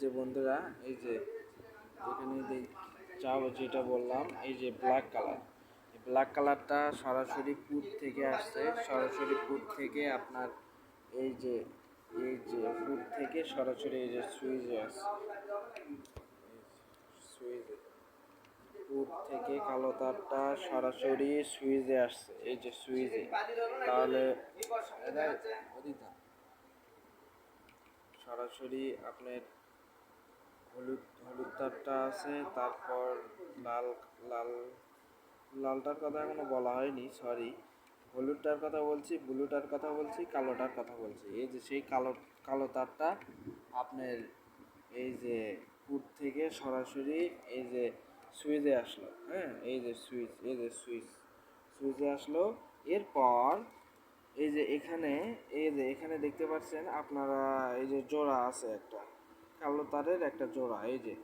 যে বন্ধুরা, এই যে এখানে চাও যেটা বললাম, এই যে ব্ল্যাক কালার ব্ল্যাক কালারটা সরাসরি পুট থেকে আসছে। সরাসরি পুট থেকে আপনার এই যে এই যে পুট থেকে সরাসরি এই যে সুইচে আসছে সুইচে পুট থেকে কালো তারটা সরাসরি সুইচে আসছে, এই যে সুইচে। তাহলে সরাসরি আপনার হলুদ হলুদ তারটা আছে, তারপর লাল লাল, লালটার কথা এখনও বলা হয়নি সরি হলুদটার কথা বলছি, ব্লুটার কথা বলছি, কালোটার কথা বলছি। এই যে সেই কালো কালো তারটা আপনার এই যে কুট থেকে সরাসরি এই যে সুইচে আসলো হ্যাঁ এই যে সুইচ, এই যে সুইচ, সুইচে আসলো। এরপর এই যে এখানে, এই যে এখানে দেখতে পাচ্ছেন আপনারা এই যে জোড়া আছে একটা। কালো তারের একটা জোড়া, এই যে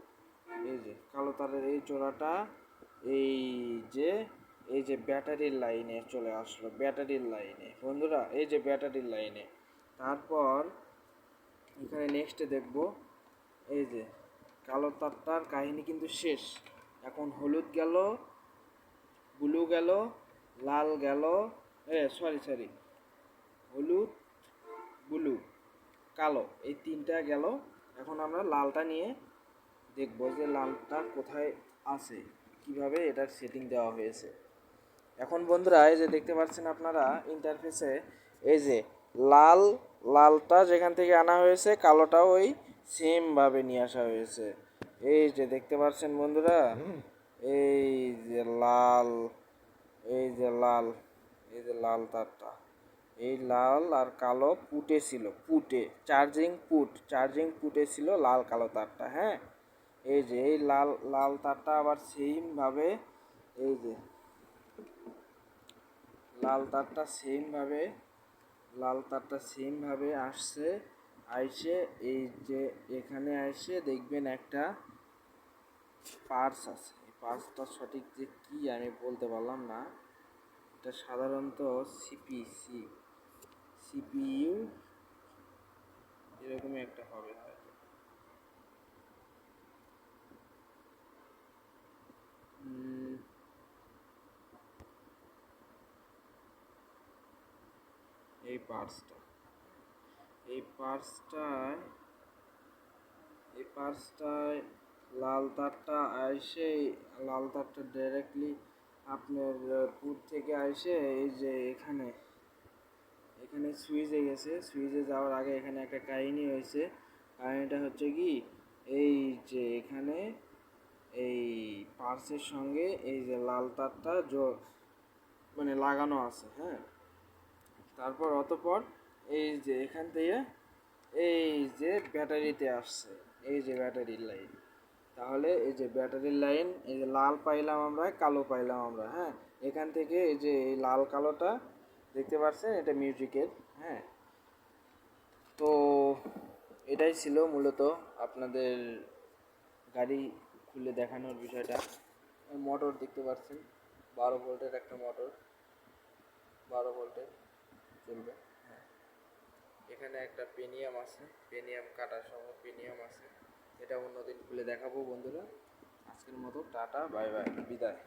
এই যে, কালো তারের এই জোড়াটা, এই যে এই যে ব্যাটারির লাইনে চলে আসলো ব্যাটারির লাইনে। বন্ধুরা, এই যে ব্যাটারির লাইনে। তারপর এখানে নেক্সটে দেখব, এই যে, কালো তারটার কাহিনী কিন্তু শেষ। এখন হলুদ গেল, ব্লু গেল, লাল গেল, এ সরি সরি হলুদ, ব্লু, কালো, এই তিনটা গেল। এখন আমরা লালটা নিয়ে দেখব যে লালটা কোথায় আছে কীভাবে এটার সেটিং দেওয়া হয়েছে। এখন বন্ধুরা এই যে দেখতে পাচ্ছেন আপনারা ইন্টারফেসে এই যে লাল লালটা যেখান থেকে আনা হয়েছে কালোটাও ওই সেমভাবে নিয়ে আসা হয়েছে। এই যে দেখতে পাচ্ছেন বন্ধুরা এই যে লাল এই যে লাল এই যে লাল তারটা। এই লাল আর কালো পুটে ছিল, পুটে চার্জিং পুট চার্জিং পুটে ছিল লাল কালো তারটা হ্যাঁ? এই যে, এই লাল লাল তারটা আবার সেমভাবে এই যে, লাল তারটা সেমভাবে লাল তারটা সেমভাবে আসছে, আইসে, এই যে এখানে এসে দেখবেন একটা পার্স আছে। এই পার্সটা সঠিক যে কি আমি বলতে পারলাম না, এটা সাধারণত সিপিসি সিপিইউ, এরকমই একটা হবে হয়তো। এই পার্সটা, এই পার্সটায় এই পার্সটায় লাল তারটা আইসে লাল তারটা ডাইরেক্টলি আপনার পুর থেকে আইসে এই যে এখানে। এখানে সুইচে গেছে। সুইচে যাওয়ার আগে এখানে একটা কাহিনী হয়েছে। কাহিনীটা হচ্ছে কি, এই যে এখানে এই পার্সের সঙ্গে এই যে লাল তারটা মানে লাগানো আছে হ্যাঁ? তারপর অতপর এই যে এখান থেকে এই যে ব্যাটারিতে আসছে, এই যে ব্যাটারির লাইন। তাহলে এই যে ব্যাটারির লাইন, এই যে লাল পাইলাম আমরা, কালো পাইলাম আমরা হ্যাঁ? এখান থেকে এই যে এই লাল কালোটা দেখতে পাচ্ছেন এটা মিউজিকের হ্যাঁ। তো এটাই ছিল মূলত আপনাদের গাড়ি খুলে দেখানোর বিষয়টা। মোটর দেখতে পাচ্ছেন বারো ভোল্টের একটা মোটর। বারো ভোল্টের চলবে হ্যাঁ। এখানে একটা পেনিয়াম আছে, পেনিয়াম কাটা সহ পেনিয়াম আছে। এটা অন্যদিন খুলে দেখাবো বন্ধুরা। আজকের মতো টাটা, বাই বাই, বিদায়।